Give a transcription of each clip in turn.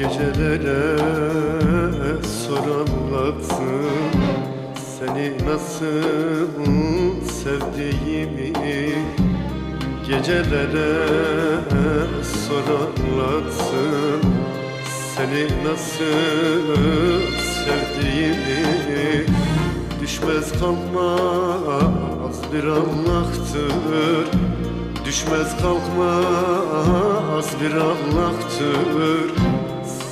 Gecelere soranlatsın. Seni nasıl sevdiğimi Gecelere soranlatsın. Seni nasıl sevdiğimi Düşmez kalmaz bir Allah'tır Düşmez kalkmaz bir Allah'tır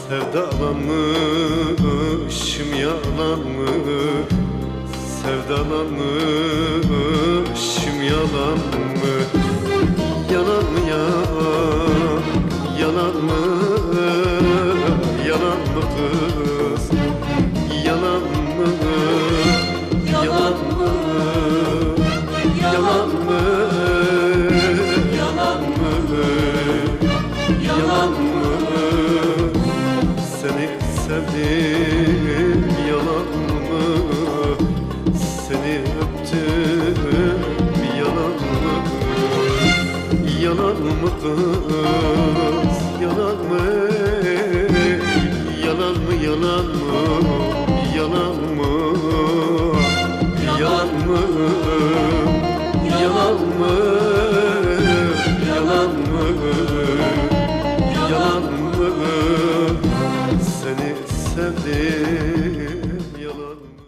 Sevdalanmışım yalan mı Sevdalanmışım yalan mı Yalan mı ya? Yalan mı? Yalan mı kız? Yalan mı? Yalan mı? Yalan sevdim yalan mı? Seni öptüm yalan mı? Yalan mı kız? Yalan mı Yalan mı? Yalan mı? Yalan mı? Yalan mı Deus.